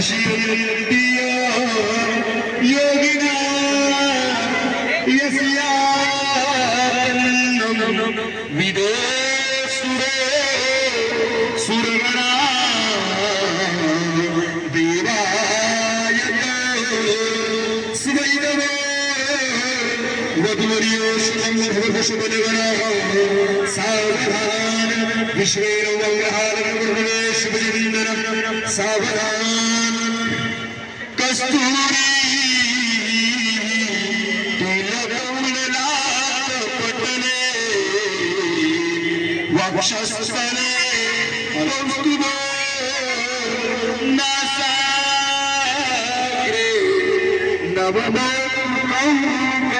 Rashid glorious and merciful Lord, Savadhan, Vishnu, Vangahar, Subhindra, Savadhan, Kasturi. Shastane, Ramkubo, Nasagre, Nababo, Ramkubo,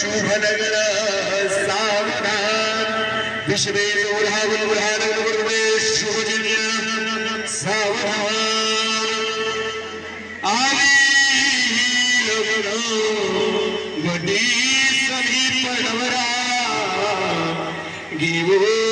شوف هالأغلاس ساونان بشبيل والهاوي والهانا والغربيش شوف جنيا ساونان علي لغنو ودي سمي پڑورا گیوو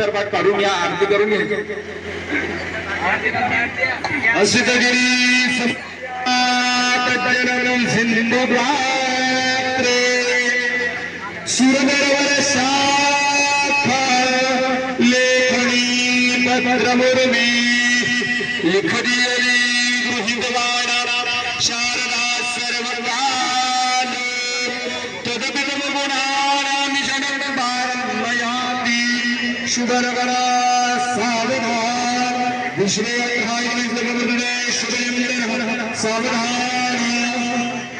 संदर्भात काढून या आरती करून घ्या. असितगिरी जननं सिंधु लेखणी पत्रमुर्वी ശുഭനഗണ സാവധാന വിഷ്ണുവിനെ ശുഭനം സാവധാന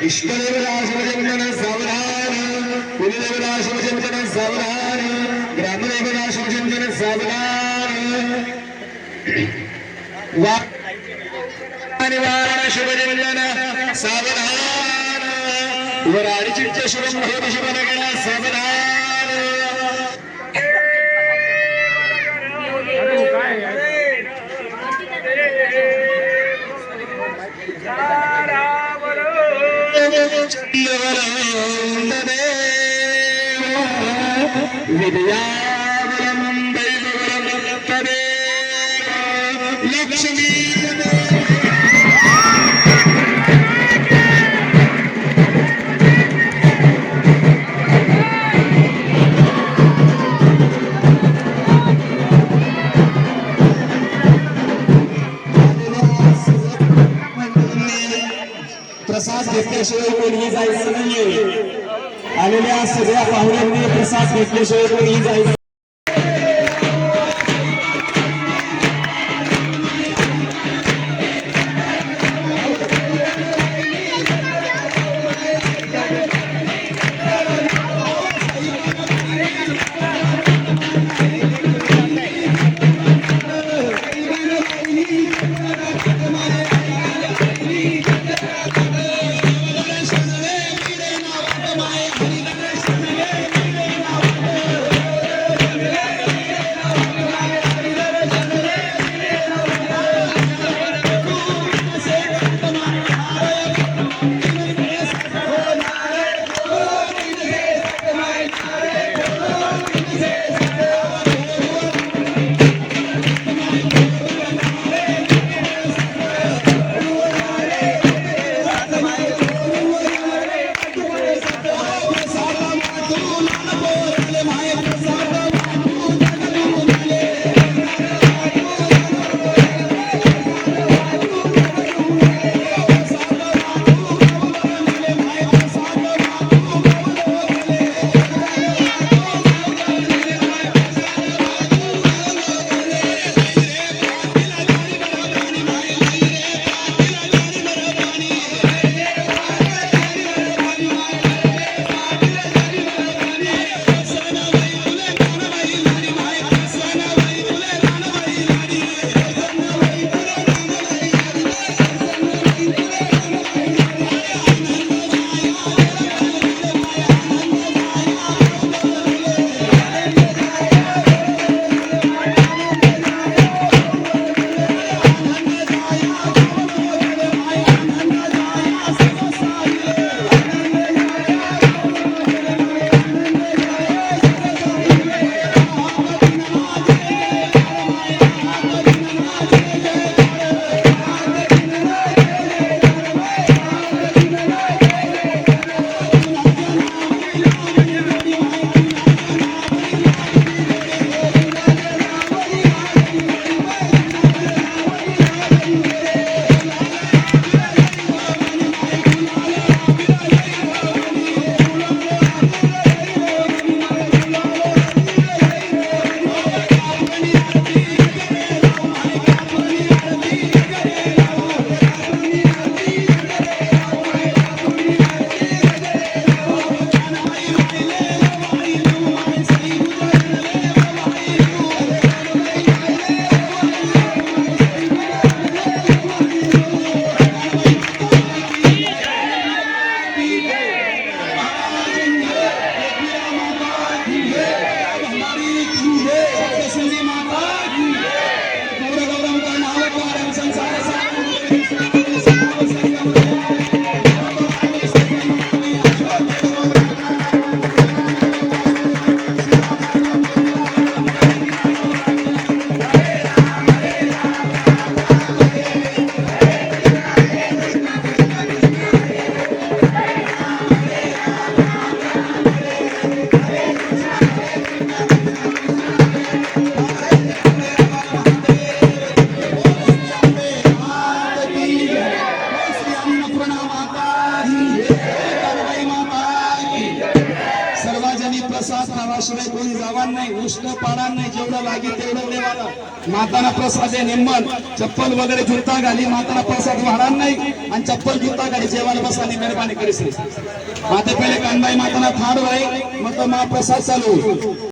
വിഷ്ണുദേവരാശുഭജനം സാവധാന ഗുരുദേവരാശുഭജനം സാവധാന ഗ്രാമദേവരാശുഭജനം സാവധാന നിവാരണ ശുഭജന സാവധാന ഒരാഴ്ച ശുഭം ഭൂതി ശുഭനഗണ സാവധാന കെട്ടിയവരാണ്ടേ വിരിയാവരം ദൈവവരം ലക്ഷ്മീ घेतल्याशिवाय कोणीही जायचं नाहीये. आलेल्या सगळ्या पाहुण्यांनी प्रसाद घेतल्याशिवाय कोणीही जायचं देवाशिवाय कोणी जावान नाही उष्ण पाडा नाही जेवढं लागेल तेवढं देवाला माताना प्रसाद आहे निम्मन. चप्पल वगैरे जुता घाली माताना प्रसाद वाढणार नाही आणि चप्पल जुता घाली जेवायला बसाने मेहरबानी करीस माता पहिले कानबाई माताना थाड वाई मग तो महाप्रसाद चालू.